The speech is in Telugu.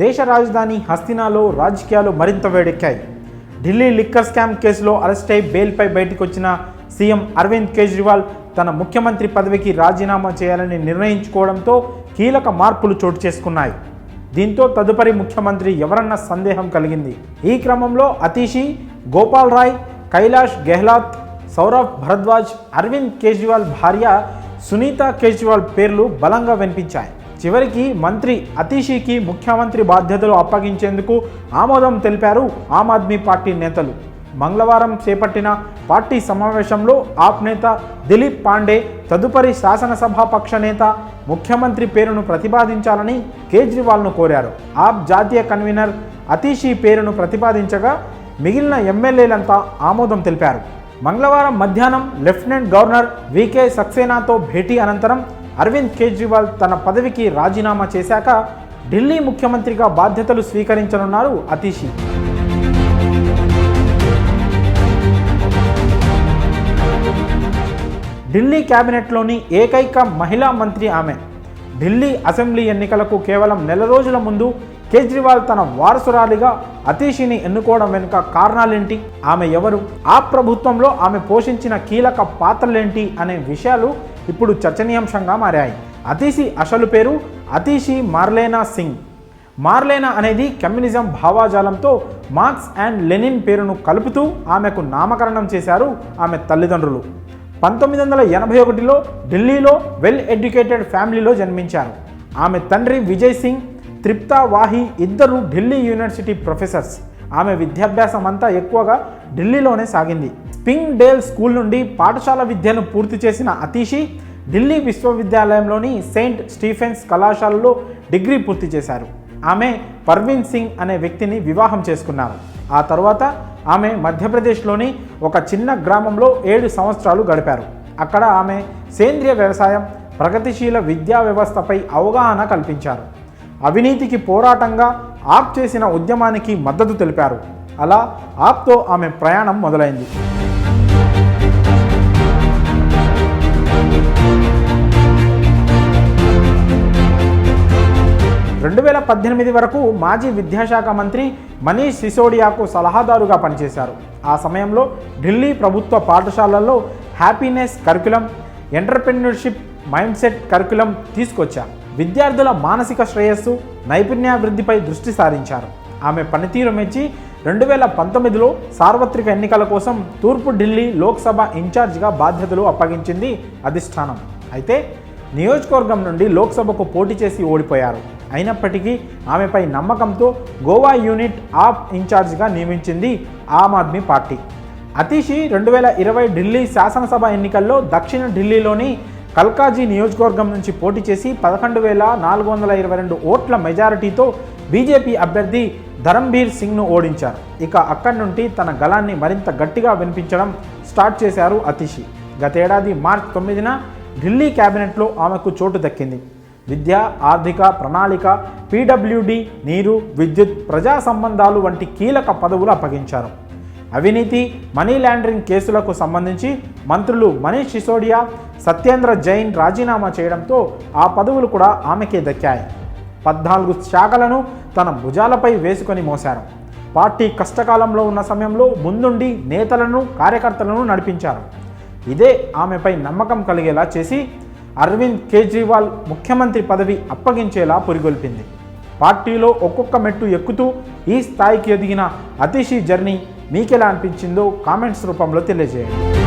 దేశ రాజధాని హస్తినాలో రాజకీయాలు మరింత వేడెక్కాయి. ఢిల్లీ లిక్కర్ స్కామ్ కేసులో అరెస్ట్ అయి బెయిల్పై బయటకు వచ్చిన సీఎం అరవింద్ కేజ్రీవాల్ తన ముఖ్యమంత్రి పదవికి రాజీనామా చేయాలని నిర్ణయించుకోవడంతో కీలక మార్పులు చోటు చేసుకున్నాయి. దీంతో తదుపరి ముఖ్యమంత్రి ఎవరన్న సందేహం కలిగింది. ఈ క్రమంలో అతీషి గోపాల్ రాయ్ కైలాష్ గెహ్లాత్ సౌరవ్ భరద్వాజ్ అరవింద్ కేజ్రీవాల్ భార్య సునీత కేజ్రీవాల్ పేర్లు బలంగా వినిపించాయి. చివరికి మంత్రి అతీషికి ముఖ్యమంత్రి బాధ్యతలు అప్పగించేందుకు ఆమోదం తెలిపారు ఆమ్ ఆద్మీ పార్టీ నేతలు. మంగళవారం చేపట్టిన పార్టీ సమావేశంలో ఆప్ నేత దిలీప్ పాండే తదుపరి శాసనసభాపక్ష నేత ముఖ్యమంత్రి పేరును ప్రతిపాదించాలని కేజ్రీవాల్ను కోరారు. ఆప్ జాతీయ కన్వీనర్ అతీషి పేరును ప్రతిపాదించగా మిగిలిన ఎమ్మెల్యేలంతా ఆమోదం తెలిపారు. మంగళవారం మధ్యాహ్నం లెఫ్టినెంట్ గవర్నర్ వికే సక్సేనాతో భేటీ అనంతరం అరవింద్ కేజ్రీవాల్ తన పదవికి రాజీనామా చేశాక ఢిల్లీ ముఖ్యమంత్రిగా బాధ్యతలు స్వీకరించనున్నారు అతీషి. ఢిల్లీ కేబినెట్లోని ఏకైక మహిళా మంత్రి ఆమె. ఢిల్లీ అసెంబ్లీ ఎన్నికలకు కేవలం నెల రోజుల ముందు కేజ్రీవాల్ తన వారసురాలిగా అతీషిని ఎన్నుకోవడం వెనుక కారణాలేంటి? ఆమె ఎవరు? ఆ ప్రభుత్వంలో ఆమె పోషించిన కీలక పాత్రలేంటి? అనే విషయాలు ఇప్పుడు చర్చనీయాంశంగా మారాయి. అతీషి అసలు పేరు అతీషి మార్లేనా సింగ్. మార్లేనా అనేది కమ్యూనిజం భావాజాలంతో మార్క్స్ అండ్ లెనిన్ పేరును కలుపుతూ ఆమెకు నామకరణం చేశారు ఆమె తల్లిదండ్రులు. పంతొమ్మిది వందల ఎనభై ఒకటిలో ఢిల్లీలో వెల్ ఎడ్యుకేటెడ్ ఫ్యామిలీలో జన్మించారు. ఆమె తండ్రి విజయ్ సింగ్ త్రిప్తా వాహి ఇద్దరు ఢిల్లీ యూనివర్సిటీ ప్రొఫెసర్స్. ఆమె విద్యాభ్యాసం అంతా ఎక్కువగా ఢిల్లీలోనే సాగింది. స్పింగ్ డేల్ స్కూల్ నుండి పాఠశాల విద్యను పూర్తి చేసిన అతీషి ఢిల్లీ విశ్వవిద్యాలయంలోని సెయింట్ స్టీఫెన్స్ కళాశాలలో డిగ్రీ పూర్తి చేశారు. ఆమె పర్వీన్ సింగ్ అనే వ్యక్తిని వివాహం చేసుకున్నారు. ఆ తర్వాత ఆమె మధ్యప్రదేశ్లోని ఒక చిన్న గ్రామంలో ఏడు సంవత్సరాలు గడిపారు. అక్కడ ఆమె సేంద్రియ వ్యవసాయం ప్రగతిశీల విద్యా వ్యవస్థపై అవగాహన కల్పించారు. అవినీతికి పోరాటంగా ఆప్ చేసిన ఉద్యమానికి మద్దతు తెలిపారు. అలా ఆప్తో ఆమె ప్రయాణం మొదలైంది. రెండు వేల పద్దెనిమిది వరకు మాజీ విద్యాశాఖ మంత్రి మనీష్ సిసోడియాకు సలహాదారుగా పనిచేశారు. ఆ సమయంలో ఢిల్లీ ప్రభుత్వ పాఠశాలల్లో happiness curriculum entrepreneurship mindset curriculum తీసుకొచ్చారు. విద్యార్థుల మానసిక శ్రేయస్సు నైపుణ్యాభివృద్ధిపై దృష్టి సారించారు. ఆమె పనితీరు మెచ్చి రెండు వేల పంతొమ్మిదిలో సార్వత్రిక ఎన్నికల కోసం తూర్పు ఢిల్లీ లోక్సభ ఇన్ఛార్జిగా బాధ్యతలు అప్పగించింది అధిష్టానం. అయితే నియోజకవర్గం నుండి లోక్సభకు పోటీ చేసి ఓడిపోయారు. అయినప్పటికీ ఆమెపై నమ్మకంతో గోవా యూనిట్ ఆప్ ఇన్ఛార్జిగా నియమించింది ఆమ్ ఆద్మీ పార్టీ. అతీషి రెండు వేల ఇరవై ఢిల్లీ శాసనసభ ఎన్నికల్లో దక్షిణ ఢిల్లీలోని కల్కాజీ నియోజకవర్గం నుంచి పోటీ చేసి పదకొండు వేల నాలుగు వందల ఇరవై రెండు ఓట్ల మెజారిటీతో బీజేపీ అభ్యర్థి ధరంబీర్ సింగ్ను ఓడించారు. ఇక అక్కడి నుండి తన గలాన్ని మరింత గట్టిగా వినిపించడం స్టార్ట్ చేశారు అతిషి. గతేడాది మార్చ్ తొమ్మిదిన ఢిల్లీ క్యాబినెట్లో ఆమెకు చోటు దక్కింది. విద్య ఆర్థిక ప్రణాళిక పీడబ్ల్యూడి నీరు విద్యుత్ ప్రజా సంబంధాలు వంటి కీలక పదవులు అప్పగించారు. అవినీతి మనీ లాండరింగ్ కేసులకు సంబంధించి మంత్రులు మనీష్ సిసోడియా సత్యేంద్ర జైన్ రాజీనామా చేయడంతో ఆ పదవులు కూడా ఆమెకే దక్కాయి. పద్నాలుగు శాఖలను తన భుజాలపై వేసుకొని మోశారు. పార్టీ కష్టకాలంలో ఉన్న సమయంలో ముందుండి నేతలను కార్యకర్తలను నడిపించారు. ఇదే ఆమెపై నమ్మకం కలిగేలా చేసి అరవింద్ కేజ్రీవాల్ ముఖ్యమంత్రి పదవి అప్పగించేలా పురిగొల్పింది. పార్టీలో ఒక్కొక్క మెట్టు ఎక్కుతూ ఈ స్థాయికి ఎదిగిన అతిషి జర్నీ మీకెలా అనిపించిందో కామెంట్స్ రూపంలో తెలియజేయండి.